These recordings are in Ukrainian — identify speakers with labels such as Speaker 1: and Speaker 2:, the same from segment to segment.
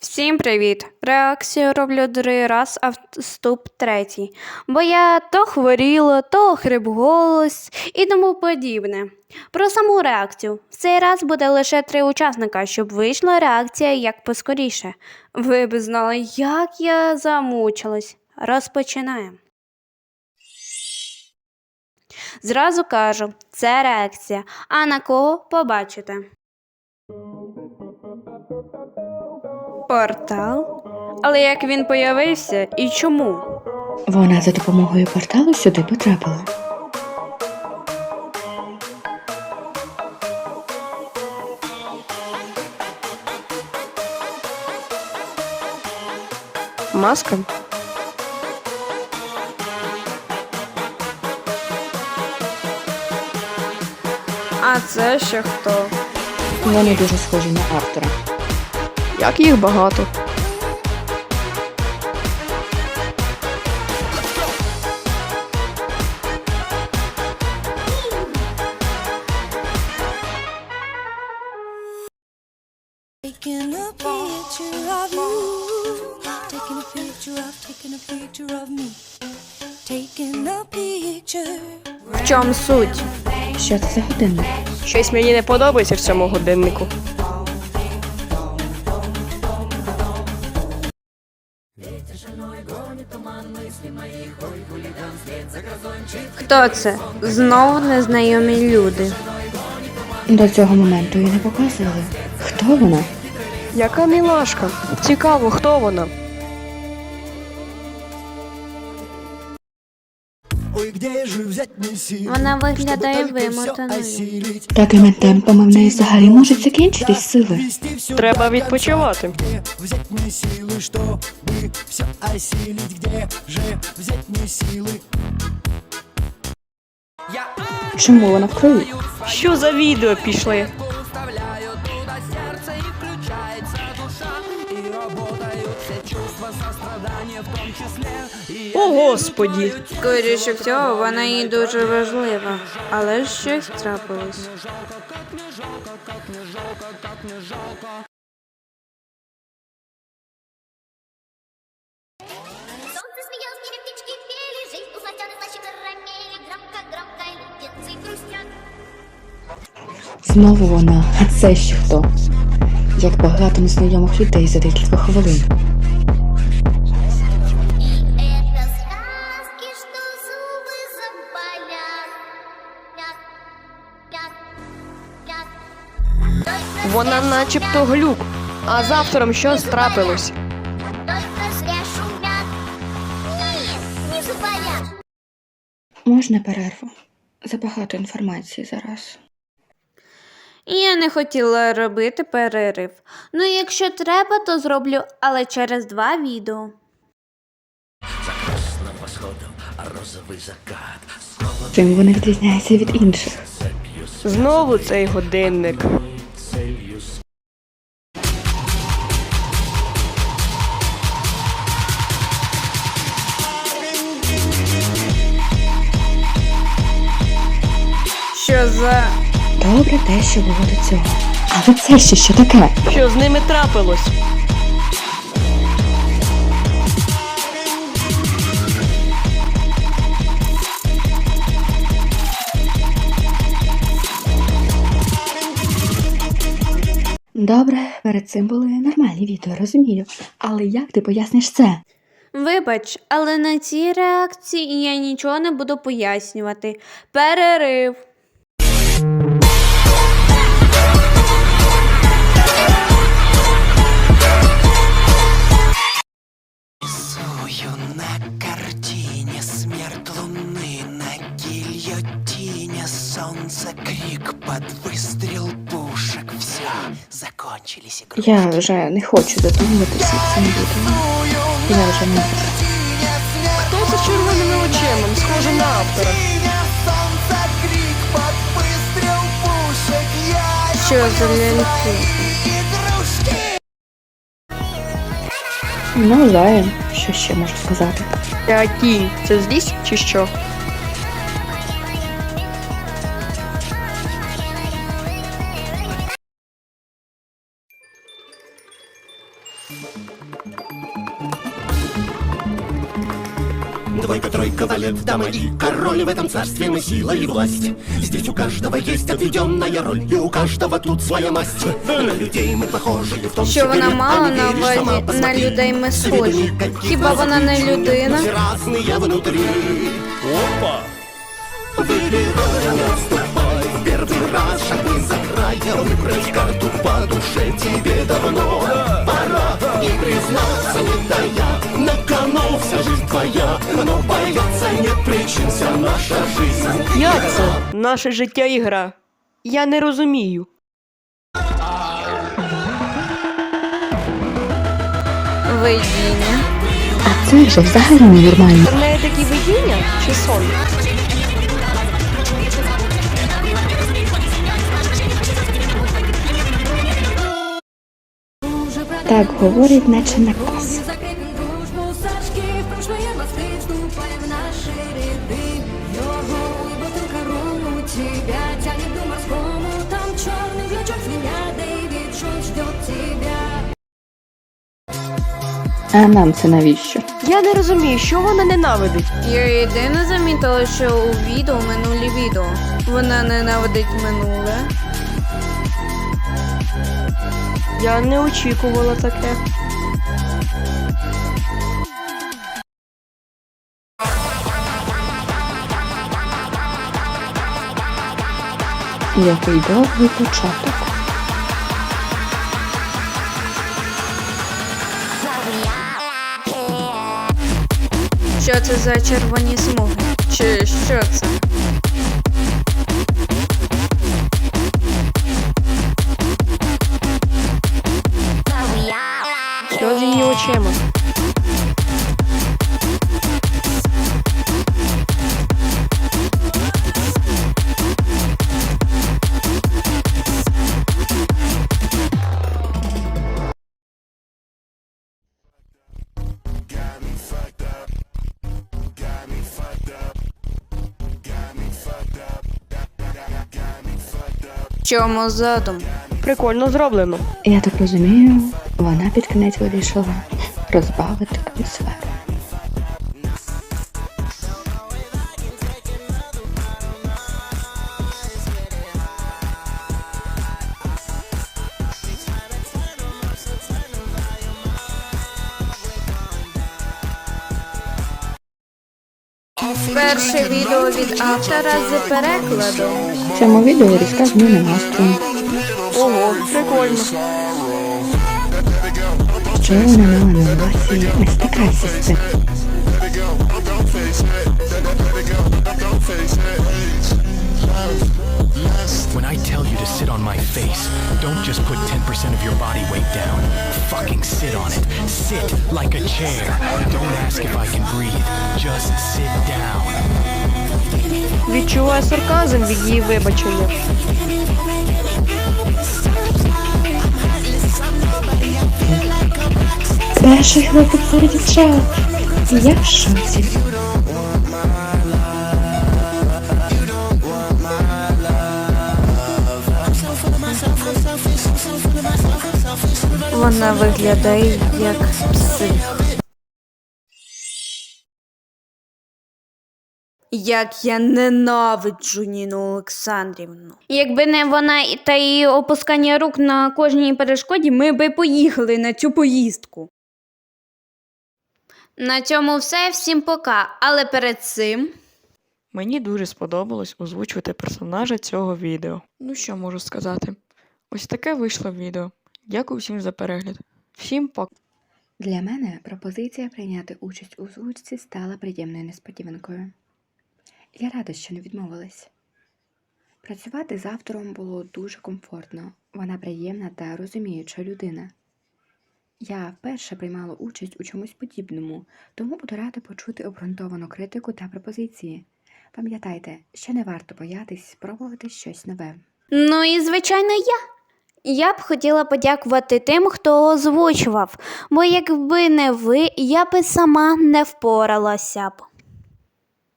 Speaker 1: Всім привіт! Реакцію роблю другий раз, а вступ третій. Бо я то хворіла, то охрип голос і тому подібне. Про саму реакцію. В цей раз буде лише три учасника, щоб вийшла реакція як поскоріше. Ви б знали, як я замучилась. Розпочинаємо. Зразу кажу, це реакція. А на кого побачите? Портал? Але як він появився і чому?
Speaker 2: Вона за допомогою порталу сюди потрапила.
Speaker 3: Маска?
Speaker 1: А це ще хто?
Speaker 2: Вони дуже схожі на автора.
Speaker 3: Як їх багато?
Speaker 4: Taking a picture of you. Taking a picture of, taking a picture of me. Taking a picture.
Speaker 1: В чому суть?
Speaker 2: Що це за годинник?
Speaker 3: Щось мені не подобається в цьому годиннику.
Speaker 1: Хто це? Знову незнайомі люди.
Speaker 2: До цього моменту її не показували. Хто вона?
Speaker 3: Яка мілашка? Цікаво, хто вона?
Speaker 5: Ой, где же взять мне силы,
Speaker 1: Вона виглядає
Speaker 5: чтобы только всё
Speaker 1: вимотаною.
Speaker 5: осилить,
Speaker 2: Такими темпами в неї взагалі можуть закінчитись сили.
Speaker 5: вести всё
Speaker 3: Треба
Speaker 5: до
Speaker 3: відпочивати.
Speaker 5: Где
Speaker 2: Чому вона в крові?
Speaker 3: Що за відео пішли? О, господі!
Speaker 1: Скоріше всього, вона їй дуже важлива, але щось трапилось.
Speaker 2: Знову вона, а це ще хто? Як багато незнайомих людей за декілька хвилин.
Speaker 3: Вона начебто глюк. А з автором щось трапилось.
Speaker 2: Можна перерву? Забагато інформації зараз.
Speaker 1: Я не хотіла робити перерив. Ну, якщо треба, то зроблю, але через два відео.
Speaker 2: Чим вони відрізняються від інших?
Speaker 3: Знову цей годинник.
Speaker 2: Те, що було до цього. Але це ще що таке?
Speaker 3: Що з ними трапилось?
Speaker 2: Добре, перед цим були нормальні відео, розумію. Але як ти поясниш це?
Speaker 1: Вибач, але на цій реакції я нічого не буду пояснювати. Перерив.
Speaker 5: гильотине солнце крик под выстрел пушек Все, закончились игры
Speaker 2: Я вже не хочу задумуватися цим відео. Я вже не можу.
Speaker 3: Хто за червоними очима? Схоже на автора.
Speaker 5: солнце крик под выстрел пушек Я
Speaker 1: Що за ляльки?
Speaker 5: игрушки
Speaker 2: Ну, знаю, що ще можу сказати.
Speaker 3: Ця тінь, це злість чи що?
Speaker 6: Двойка, тройка, валет, дама и король В этом царстве мы сила и власть Здесь у каждого есть отведенная роль И у каждого тут своя масть На людей мы похожи в том
Speaker 1: Що
Speaker 6: числе
Speaker 1: вона мала
Speaker 6: а не
Speaker 1: на
Speaker 6: веришь, сама
Speaker 1: увазі на
Speaker 6: посмотри.
Speaker 1: людей ми
Speaker 6: Себе
Speaker 1: схожі?
Speaker 6: никаких
Speaker 1: Хіба вона не
Speaker 6: возомнений,
Speaker 1: людина?
Speaker 6: но Все разные внутри Опа! Выбирай, наступай В первый раз шагни за край Выбрать карту по душе тебе давно Пора и признаться, не тая Вся жизнь твоя Но бояться нет причин, вся наша жизнь
Speaker 3: Як це? Наше життя ігра. Я не розумію.
Speaker 1: Видіння.
Speaker 2: А це вже взагалі ненормально.
Speaker 3: В неї такі видіння чи сон?
Speaker 2: Так говорить, наче наказ.
Speaker 4: Тебя тянет к морскому. Там черный с меня Дэвид Джонс ждет тебя.
Speaker 2: А нам це навіщо?
Speaker 3: Я не розумію, що вона ненавидить.
Speaker 1: Я єдине замітила, що у відео минулі відео. Вона ненавидить минуле.
Speaker 3: Я не очікувала таке.
Speaker 2: Який довгий початок.
Speaker 1: Що це за червоні смуги? Чи що це? Чому задум?
Speaker 3: Прикольно зроблено.
Speaker 2: Я так розумію, вона під кінець вирішила розбавити атмосферу.
Speaker 1: Перше відео від автора з перекладу.
Speaker 2: В цьому відео різка зміна настрою.
Speaker 3: Ого, прикольно.
Speaker 2: Що вона мала на увазі ось така сестра.
Speaker 7: When I tell you to sit on my face, don't just put 10% of your body weight down. Fucking sit on it. Sit like a chair. Don't ask if I can breathe. Just sit down.
Speaker 3: Відчуваю сарказм від її вибачення.
Speaker 2: Перший хлопець серед дівчат. Я в шоці.
Speaker 1: Вона виглядає як псих. Як я ненавиджу Ніну Олександрівну. Якби не вона і- та її опускання рук на кожній перешкоді, ми би поїхали на цю поїздку. На цьому все. Всім пока. Але перед цим.
Speaker 3: Мені дуже сподобалось озвучувати персонажа цього відео. Ну що можу сказати? Ось таке вийшло відео. Дякую всім за перегляд. Всім пока.
Speaker 2: Для мене пропозиція прийняти участь у звучці стала приємною несподіванкою. Я рада, що не відмовилась. Працювати з автором було дуже комфортно. Вона приємна та розуміюча людина. Я вперше приймала участь у чомусь подібному, тому буду рада почути обґрунтовану критику та пропозиції. Пам'ятайте, що не варто боятись спробувати щось нове.
Speaker 1: Ну і звичайно я. Я б хотіла подякувати тим, хто озвучував, бо якби не ви, я би сама не впоралася б.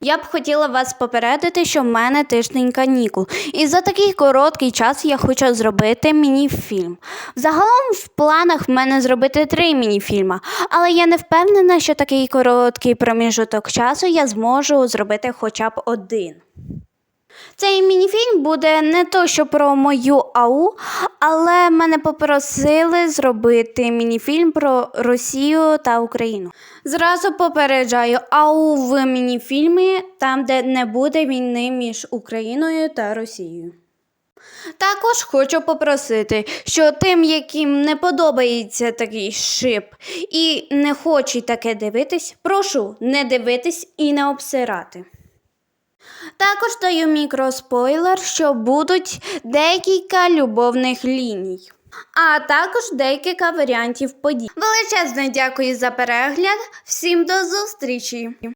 Speaker 1: Я б хотіла вас попередити, що в мене тиждень канікул. І за такий короткий час я хочу зробити міні-фільм. Загалом в планах в мене зробити три міні-фільма, але я не впевнена, що такий короткий проміжуток часу я зможу зробити хоча б один. Цей мініфільм буде не то, що про мою АУ, але мене попросили зробити мініфільм про Росію та Україну. Зразу попереджаю, АУ в мініфільмі там, де не буде війни між Україною та Росією. Також хочу попросити, що тим, яким не подобається такий шип і не хочуть таке дивитись, прошу не дивитись і не обсирати. Також даю мікроспойлер, що будуть декілька любовних ліній. А також декілька варіантів подій. Величезне дякую за перегляд. Всім до зустрічі!